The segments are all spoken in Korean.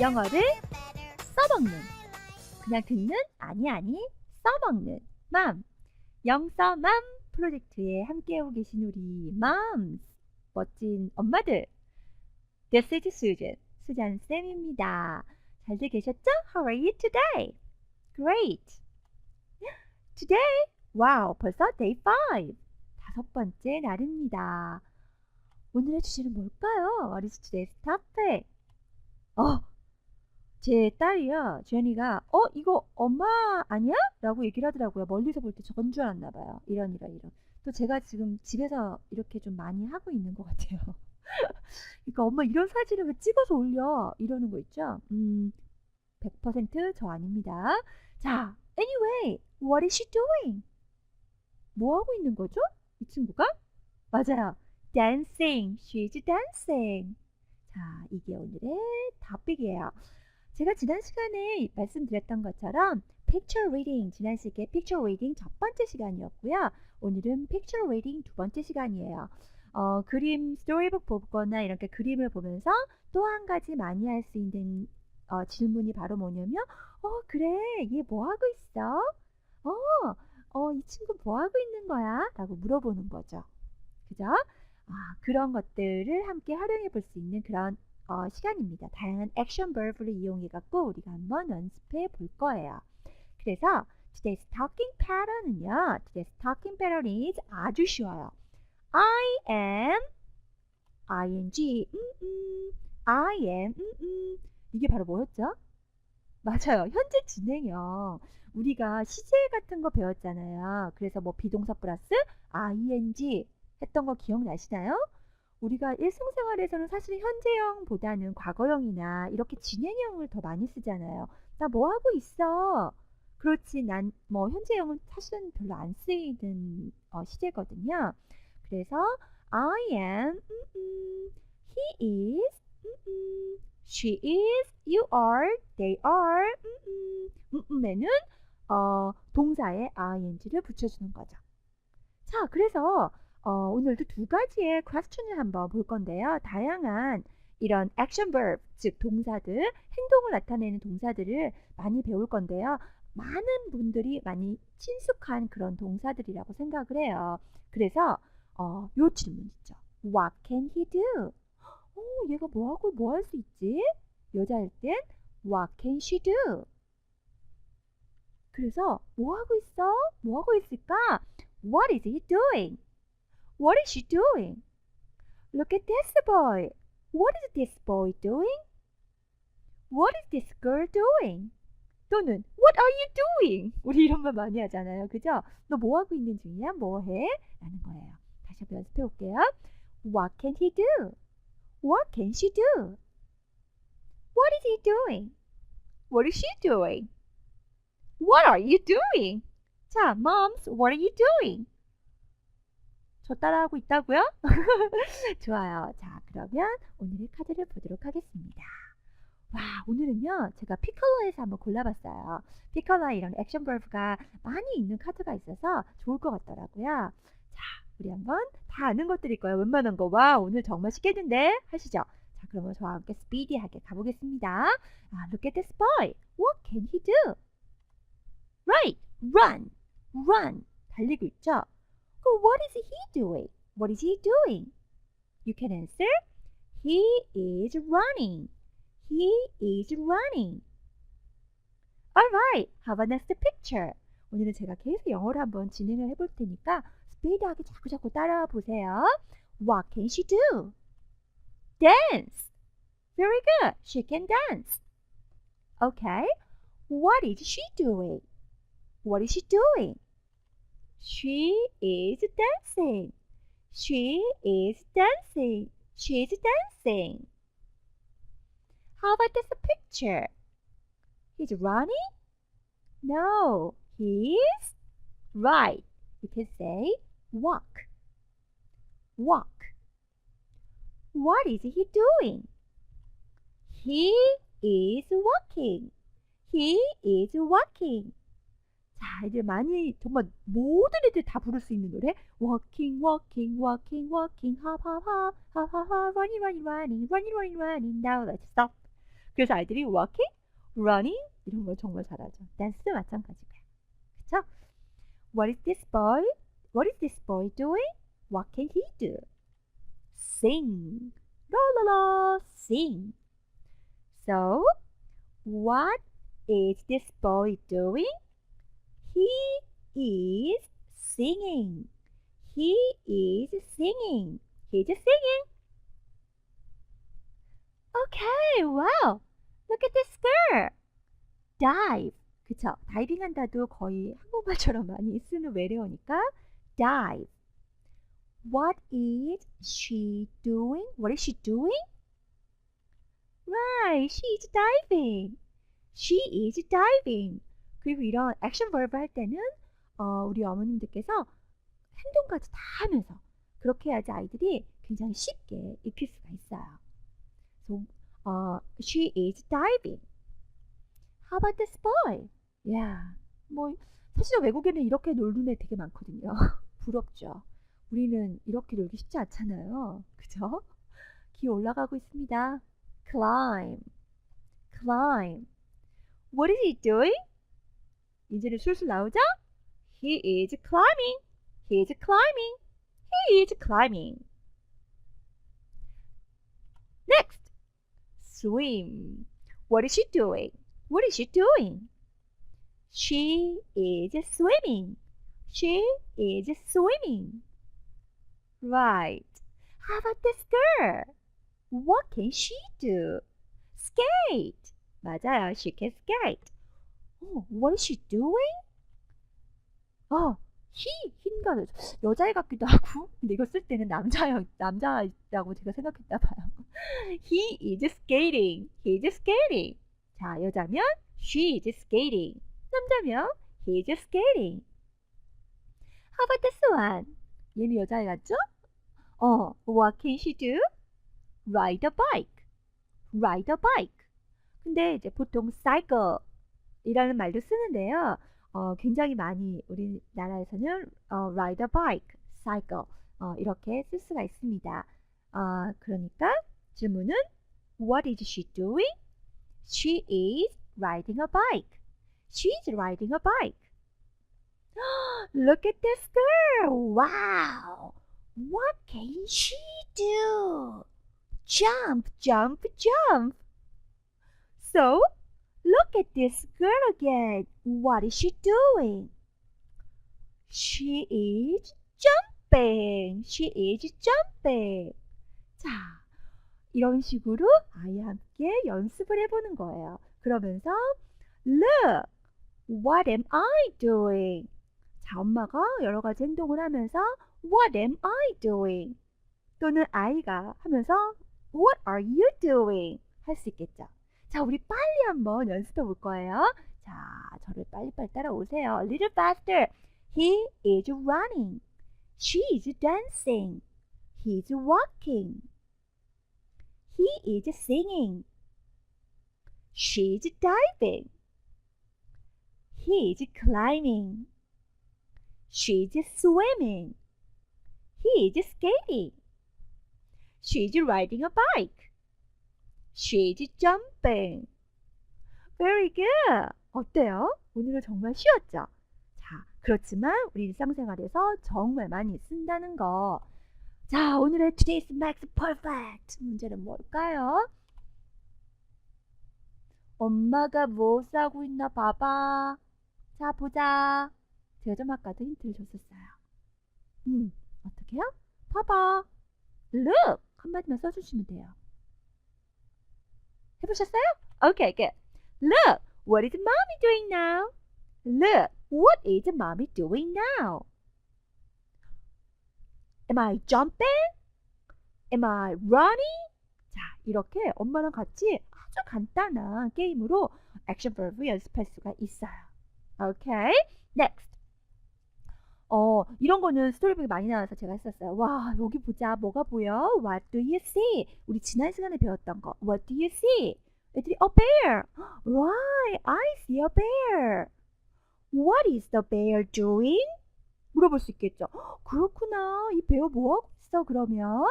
영어를 써먹는. 그냥 듣는? 아니, 아니, 써먹는. 맘. 영써맘 프로젝트에 함께하고 계신 우리 맘. 멋진 엄마들. This is Susan. 수잔 쌤입니다. 잘들 계셨죠? How are you today? Great. Today, wow, 벌써 day 5. 다섯 번째 날입니다. 오늘의 주제는 뭘까요? What is today's topic? 어, 제 딸이요, 주연이가, 어, 이거 엄마 아니야? 라고 얘기를 하더라고요. 멀리서 볼 때 저건 줄 알았나 봐요. 이런, 이런, 이런. 또 제가 지금 집에서 이렇게 좀 많이 하고 있는 것 같아요. 그러니까 엄마 이런 사진을 왜 찍어서 올려? 이러는 거 있죠? 음, 100%저 아닙니다. 자, anyway, what is she doing? 뭐 하고 있는 거죠? 이 친구가? 맞아요. dancing. She's dancing. 자, 이게 오늘의 topic이에요. 제가 지난 시간에 말씀드렸던 것처럼 picture reading, 지난 시간에 picture reading 첫 번째 시간이었고요. 오늘은 picture reading 두 번째 시간이에요. 어, 그림 스토리북 보거나 이렇게 그림을 보면서 또 한 가지 많이 할 수 있는 어, 질문이 바로 뭐냐면 어 그래 얘 뭐 하고 있어? 어, 어, 이 친구 뭐 하고 있는 거야? 라고 물어보는 거죠. 그죠? 아, 그런 것들을 함께 활용해 볼 수 있는 그런 어, 시간입니다. 다양한 액션 버브를 이용해 갖고 우리가 한번 연습해 볼 거예요. 그래서 today's talking pattern은요. today's talking pattern is 아주 쉬워요. I am ing 음, 음, I am 음, 음. 이게 바로 뭐였죠? 맞아요. 현재 진행형. 우리가 시제 같은 거 배웠잖아요. 그래서 뭐 비동사 플러스 ing 했던 거 기억나시나요? 우리가 일상생활에서는 사실 현재형보다는 과거형이나 이렇게 진행형을 더 많이 쓰잖아요. 나 뭐 하고 있어? 그렇지, 난 뭐 현재형은 사실은 별로 안 쓰이는 어, 시제거든요. 그래서 I am, 음, 음, he is, 음, 음, she is, you are, they are, 음, 음, 음, 어, 동사에 ing를 붙여주는 거죠. 자, 그래서 어, 오늘도 두 가지의 question을 한번 볼 건데요. 다양한 이런 action verb, 즉 동사들, 행동을 나타내는 동사들을 많이 배울 건데요. 많은 분들이 많이 친숙한 그런 동사들이라고 생각을 해요. 그래서 어, 요 질문 있죠. What can he do? 어, 얘가 뭐 하고 뭐 할 수 있지? 여자일 땐 What can she do? 그래서 뭐 하고 있어? 뭐 하고 있을까? What is he doing? What is she doing? Look at this boy. What is this boy doing? What is this girl doing? 또는 What are you doing? 우리 이런 말 많이 하잖아요. 그죠? 너 뭐 하고 있는 중이야? 뭐 해? 라는 거예요. 다시 한번 연습해 볼게요. What can he do? What can she do? What is he doing? What is she doing? What are you doing? 자, moms, what are you doing? 저 따라하고 있다고요? 좋아요. 자, 그러면 오늘의 카드를 보도록 하겠습니다. 와, 오늘은요, 제가 피컬러에서 한번 골라봤어요. 피컬러에 이런 액션 버브가 많이 있는 카드가 있어서 좋을 것 같더라고요. 자, 우리 한번 다 아는 것들일 거예요. 웬만한 거. 와, 오늘 정말 쉽겠는데? 하시죠? 자, 그러면 저와 함께 스피디하게 가보겠습니다. 아, look at this boy. What can he do? Right, run, run. 달리고 있죠? 그럼 what is he doing? What is he doing? You can answer. He is running. He is running. Alright, how about next picture? 오늘은 제가 계속 영어로 한번 진행을 해볼 테니까 스피드하게 자꾸자꾸 따라와 보세요. What can she do? Dance. Very good. She can dance. Okay. What is she doing? What is she doing? She is dancing. She is dancing. She is dancing. How about this picture? He's running? No, he is right. You can say walk. Walk. What is he doing? He is walking. He is walking. 자, 이제 많이 정말 모든 애들 다 부를 수 있는 노래. Walking, walking, walking, walking, hop, hop, hop, hop, hop, hop, running, running, running, running, running, running. Now let's stop. 그래서 아이들이 walking, running 이런 걸 정말 잘하죠. 댄스도 마찬가지고요. 그쵸? What is this boy? What is this boy doing? What can he do? Sing. La la la, sing. So, what is this boy doing? He is singing. He is singing. He's singing. Okay, wow. Look at this girl. Dive. 그쵸? 다이빙 한다도 거의 한국말처럼 많이 쓰는 외래어니까 dive. What is she doing? What is she doing? Right, she is diving. She is diving. 그리고 이런 액션 verb 할 때는 어, 우리 어머님들께서 행동까지 다 하면서 그렇게 해야지 아이들이 굉장히 쉽게 익힐 수가 있어요. So, 어, she is diving. How about this boy? Yeah, 뭐 사실 외국에는 이렇게 놀는 애 되게 많거든요. 부럽죠. 우리는 이렇게 놀기 쉽지 않잖아요. 그죠? 기어 올라가고 있습니다. Climb, climb. What is he doing? 이제는 술술 나오죠? He is climbing. He is climbing. He is climbing. Next, swim. What is she doing? What is she doing? She is swimming. She is swimming. Right. How about this girl? What can she do? Skate. 맞아요. She can skate. Oh, what is she doing? 어, he, hin가 여자애 같기도 하고, 근데 이거 쓸 때는 남자여, 남자라고 제가 생각했나 봐요. He is skating. He is skating. 자, 여자면 she is skating. 남자면 he is skating. How about this one? 얘는 여자애 같죠? 어, what can she do? Ride a bike. Ride a bike. 근데 이제 보통 cycle 이라는 말도 쓰는데요. 어, 굉장히 많이 우리나라에서는 어, ride a bike, cycle 어, 이렇게 쓸 수가 있습니다. 어, 그러니까 질문은 What is she doing? She is riding a bike. She's riding a bike. Look at this girl. Wow. What can she do? Jump, jump, jump. So, look at this girl again. What is she doing? She is jumping. She is jumping. 자, 이런 식으로 아이와 함께 연습을 해보는 거예요. 그러면서 Look, what am I doing? 자, 엄마가 여러 가지 행동을 하면서 What am I doing? 또는 아이가 하면서 What are you doing? 할 수 있겠죠. 자, 우리 빨리 한번 연습해 볼 거예요. 자, 저를 빨리빨리 따라오세요. A little faster. He is running. She is dancing. He is walking. He is singing. She is diving. He is climbing. She is swimming. He is skating. She is riding a bike. She is jumping. Very good. 어때요? 오늘은 정말 쉬웠죠? 자, 그렇지만 우리 일상생활에서 정말 많이 쓴다는 거. 자, 오늘의 Today's Max Perfect 문제는 뭘까요? 엄마가 뭐 싸고 있나 봐봐. 자, 보자. 제가 좀 아까도 힌트를 줬었어요. 음, 어떻게요? 봐봐. Look! 한마디만 써주시면 돼요. 해보셨어요? Okay, good. Look! What is mommy doing now? Look! What is mommy doing now? Am I jumping? Am I running? 자, 이렇게 엄마랑 같이 아주 간단한 게임으로 액션 verb 연습할 수가 있어요. Okay, next. 어, 이런 거는 스토리북에 많이 나와서 제가 했었어요. 와, 여기 보자. 뭐가 보여? What do you see? 우리 지난 시간에 배웠던 거. What do you see? 애들이 a bear. Right, I see a bear. What is the bear doing? 물어볼 수 있겠죠. "헉, 그렇구나. 이 배우 뭐 하고 있어? 그러면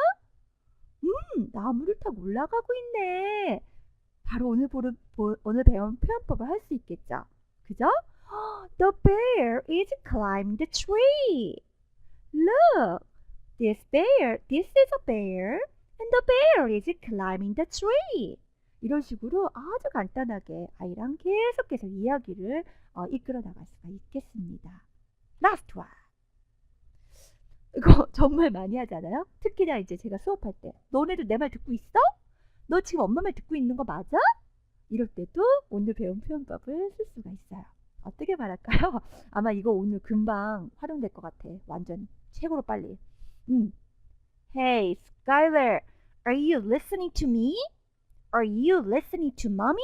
음, 나무를 타고 올라가고 있네. 바로 오늘 보는 보- 오늘 배운 표현법을 할 수 있겠죠. 그죠? The bear is climbing the tree. Look, this bear, this is a bear, and the bear is climbing the tree. 이런 식으로 아주 간단하게 아이랑 계속해서 이야기를 어, 이끌어 나갈 수가 있겠습니다. Last one. 이거 정말 많이 하잖아요. 특히나 이제 제가 수업할 때 너네도 내 말 듣고 있어? 너 지금 엄마 말 듣고 있는 거 맞아? 이럴 때도 오늘 배운 표현법을 쓸 수가 있어요. 어떻게 말할까요? 아마 이거 오늘 금방 활용될 것 같아. 완전 최고로 빨리. 음. Hey, Skylar, are you listening to me? Are you listening to mommy?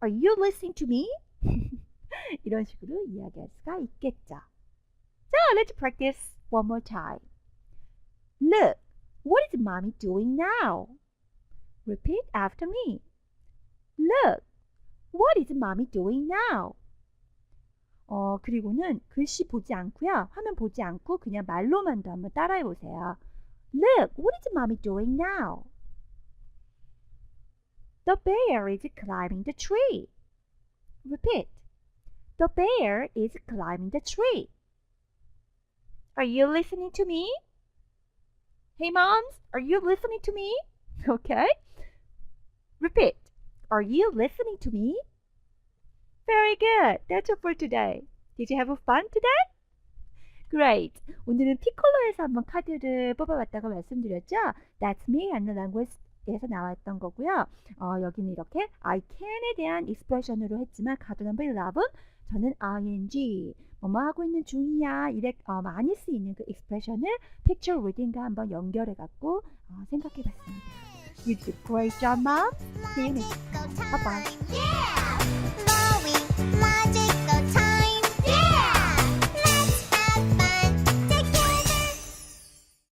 Are you listening to me? 이런 식으로 이야기할 수가 있겠죠. 자, let's practice one more time. Look, what is mommy doing now? Repeat after me. Look, what is mommy doing now? 어, 그리고는 글씨 보지 않고요. 화면 보지 않고 그냥 말로만도 한번 따라해 보세요. Look, what is mommy doing now? The bear is climbing the tree. Repeat. The bear is climbing the tree. Are you listening to me? Hey moms, are you listening to me? Okay. Repeat. Are you listening to me? Very good. That's all for today. Did you have fun today? Great. 오늘은 피콜로에서 한번 카드를 뽑아봤다고 말씀드렸죠? That's me 하는 language에서 나왔던 거고요. 어, 여기는 이렇게 I can에 대한 익스프레션으로 했지만 카드 넘버 11 저는 ing 뭐뭐 하고 있는 중이야 이래 어, 많이 쓰이는 그 익스프레션을 picture reading과 한번 연결해 갖고 어, 생각해 봤습니다. You did a great job, mom. See you next time. Bye bye. Yeah!